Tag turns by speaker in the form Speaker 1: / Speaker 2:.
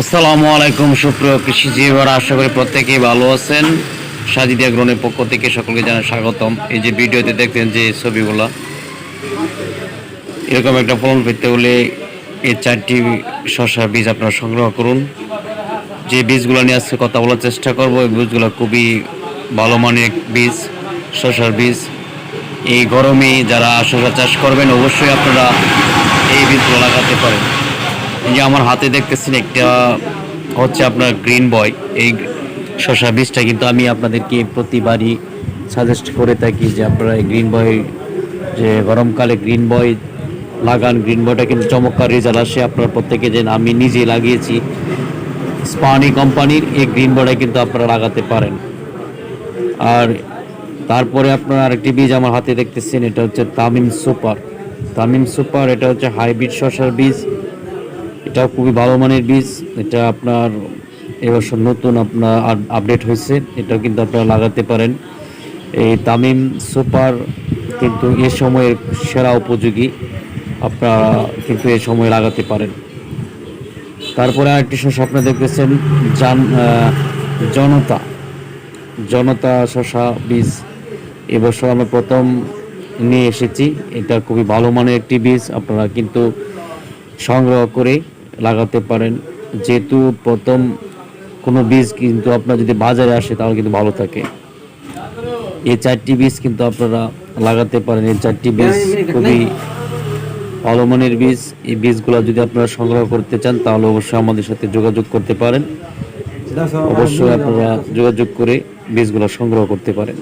Speaker 1: আসসালামু আলাইকুম, সুপ্রিয় কৃষিজীবীরা। আশা করি প্রত্যেকেই ভালো আছেন। সাজিদিয়া গ্রহণের পক্ষ থেকে সকলকে জানাই স্বাগতম। এই যে ভিডিওতে দেখতেন যে ছবিগুলো, এরকম একটা ফলন পেতে হলে এই চারটি শশা বীজ আপনারা সংগ্রহ করুন। যে বীজগুলো নিয়ে আজকে কথা বলার চেষ্টা করব, এই বীজগুলো খুবই ভালো মানের বীজ শশার বীজ। এই গরমে যারা শশা চাষ করবেন, অবশ্যই আপনারা এই বীজগুলো লাগাতে পারেন। যে আমার হাতে দেখতেছেন একটা হচ্ছে আপনার গ্রিন বয় এই শশা বীজটা কিন্তু আমি আপনাদেরকে প্রতিবারই সাজেস্ট করে থাকি যে আপনারা এই গ্রিন বয় যে গরমকালে গ্রিন বয় লাগান। গ্রিন বয়টা কিন্তু চমৎকার রেজাল্ট আসে আপনারা প্রত্যেকে যে আমি নিজে লাগিয়েছি। স্পানি কোম্পানির এই গ্রিন বয়টা কিন্তু আপনারা লাগাতে পারেন। আর তারপরে আপনার আরেকটি বীজ আমার হাতে দেখতেছেন, এটা হচ্ছে তামিম সুপার। তামিম সুপার, এটা হচ্ছে হাইব্রিড শশার বীজ। এটা খুবই ভালো মানের বীজ। এটা আপনার এবছর নতুন আপনার আপডেট হয়েছে। এটা কিন্তু আপনারা লাগাতে পারেন। এই তামিম সুপার কিন্তু এ সময়ের সেরা উপযোগী। আপনারা কিন্তু এ সময় লাগাতে পারেন। তারপরে আরেকটি শস্য আপনারা দেখতেছেন, জান জনতা। জনতা শশা বীজ। এবছর আমরা প্রথম নিয়ে এসেছি। এটা খুবই ভালো মানের একটি বীজ। আপনারা কিন্তু সংগ্রহ করে লাগাতে পারেন। যেহেতু প্রথম কোনো বীজ কিন্তু আপনার যদি বাজারে আসে, তাহলে কিন্তু ভালো থাকে। এই চারটি বীজ কিন্তু আপনারা লাগাতে পারেন। এই চারটি বীজ খুবই ভালো মানের বীজ। এই বীজগুলো যদি আপনারা সংগ্রহ করতে চান, তাহলে অবশ্যই আমাদের সাথে যোগাযোগ করতে পারেন। অবশ্যই আপনারা যোগাযোগ করে বীজগুলো সংগ্রহ করতে পারেন।